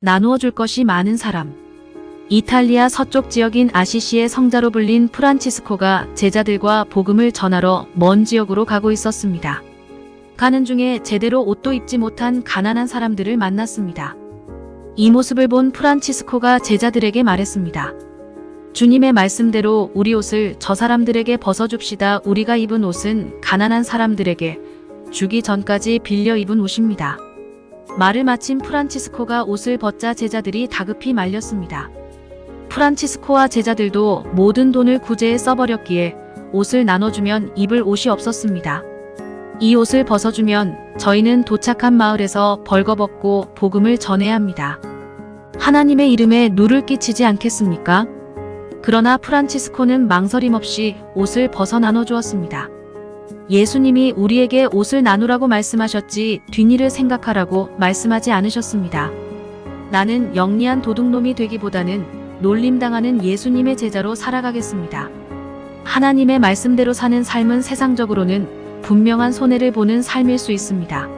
나누어 줄 것이 많은 사람. 이탈리아 서쪽 지역인 아시시의 성자로 불린 프란치스코가 제자들과 복음을 전하러 먼 지역으로 가고 있었습니다. 가는 중에 제대로 옷도 입지 못한 가난한 사람들을 만났습니다. 이 모습을 본 프란치스코가 제자들에게 말했습니다. 주님의 말씀대로 우리 옷을 저 사람들에게 벗어줍시다. 우리가 입은 옷은 가난한 사람들에게 주기 전까지 빌려 입은 옷입니다. 말을 마친 프란치스코가 옷을 벗자 제자들이 다급히 말렸습니다. 프란치스코와 제자들도 모든 돈을 구제에 써버렸기에 옷을 나눠주면 입을 옷이 없었습니다. 이 옷을 벗어주면 저희는 도착한 마을에서 벌거벗고 복음을 전해야 합니다. 하나님의 이름에 누를 끼치지 않겠습니까? 그러나 프란치스코는 망설임 없이 옷을 벗어 나눠주었습니다. 예수님이 우리에게 옷을 나누라고 말씀하셨지 뒷일을 생각하라고 말씀하지 않으셨습니다. 나는 영리한 도둑놈이 되기보다는 놀림당하는 예수님의 제자로 살아가겠습니다. 하나님의 말씀대로 사는 삶은 세상적으로는 분명한 손해를 보는 삶일 수 있습니다.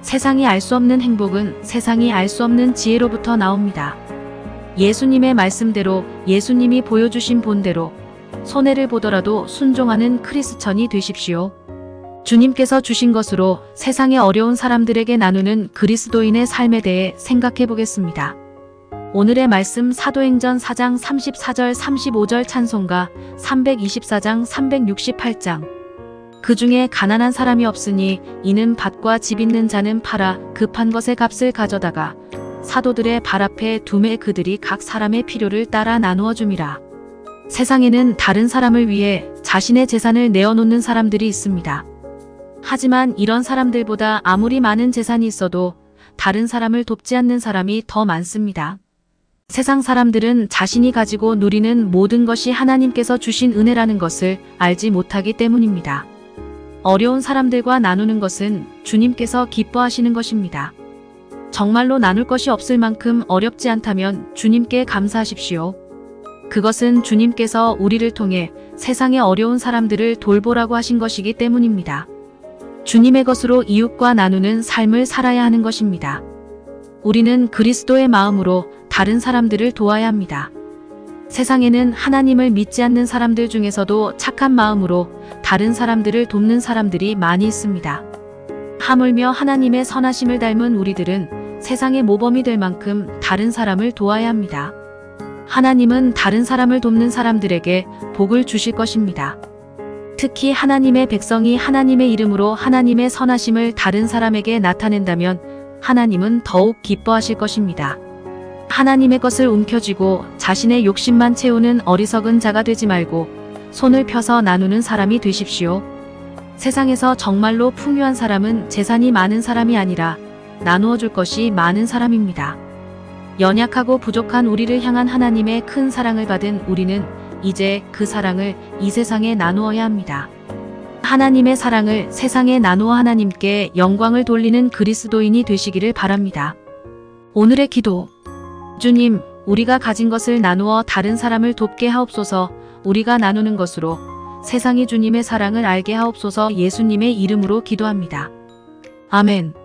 세상이 알 수 없는 행복은 세상이 알 수 없는 지혜로부터 나옵니다. 예수님의 말씀대로 예수님이 보여주신 본대로 손해를 보더라도 순종하는 크리스천이 되십시오. 주님께서 주신 것으로 세상의 어려운 사람들에게 나누는 그리스도인의 삶에 대해 생각해 보겠습니다. 오늘의 말씀 사도행전 4장 34절 35절 찬송가 324장 368장 그 중에 가난한 사람이 없으니 이는 밭과 집 있는 자는 팔아 급한 것의 값을 가져다가 사도들의 발 앞에 두매 그들이 각 사람의 필요를 따라 나누어 줌이라. 세상에는 다른 사람을 위해 자신의 재산을 내어놓는 사람들이 있습니다. 하지만 이런 사람들보다 아무리 많은 재산이 있어도 다른 사람을 돕지 않는 사람이 더 많습니다. 세상 사람들은 자신이 가지고 누리는 모든 것이 하나님께서 주신 은혜라는 것을 알지 못하기 때문입니다. 어려운 사람들과 나누는 것은 주님께서 기뻐하시는 것입니다. 정말로 나눌 것이 없을 만큼 어렵지 않다면 주님께 감사하십시오. 그것은 주님께서 우리를 통해 세상의 어려운 사람들을 돌보라고 하신 것이기 때문입니다. 주님의 것으로 이웃과 나누는 삶을 살아야 하는 것입니다. 우리는 그리스도의 마음으로 다른 사람들을 도와야 합니다. 세상에는 하나님을 믿지 않는 사람들 중에서도 착한 마음으로 다른 사람들을 돕는 사람들이 많이 있습니다. 하물며 하나님의 선하심을 닮은 우리들은 세상의 모범이 될 만큼 다른 사람을 도와야 합니다. 하나님은 다른 사람을 돕는 사람들에게 복을 주실 것입니다. 특히 하나님의 백성이 하나님의 이름으로 하나님의 선하심을 다른 사람에게 나타낸다면 하나님은 더욱 기뻐하실 것입니다. 하나님의 것을 움켜쥐고 자신의 욕심만 채우는 어리석은 자가 되지 말고 손을 펴서 나누는 사람이 되십시오. 세상에서 정말로 풍요한 사람은 재산이 많은 사람이 아니라 나누어 줄 것이 많은 사람입니다. 연약하고 부족한 우리를 향한 하나님의 큰 사랑을 받은 우리는 이제 그 사랑을 이 세상에 나누어야 합니다. 하나님의 사랑을 세상에 나누어 하나님께 영광을 돌리는 그리스도인이 되시기를 바랍니다. 오늘의 기도. 주님, 우리가 가진 것을 나누어 다른 사람을 돕게 하옵소서 우리가 나누는 것으로 세상이 주님의 사랑을 알게 하옵소서 예수님의 이름으로 기도합니다. 아멘.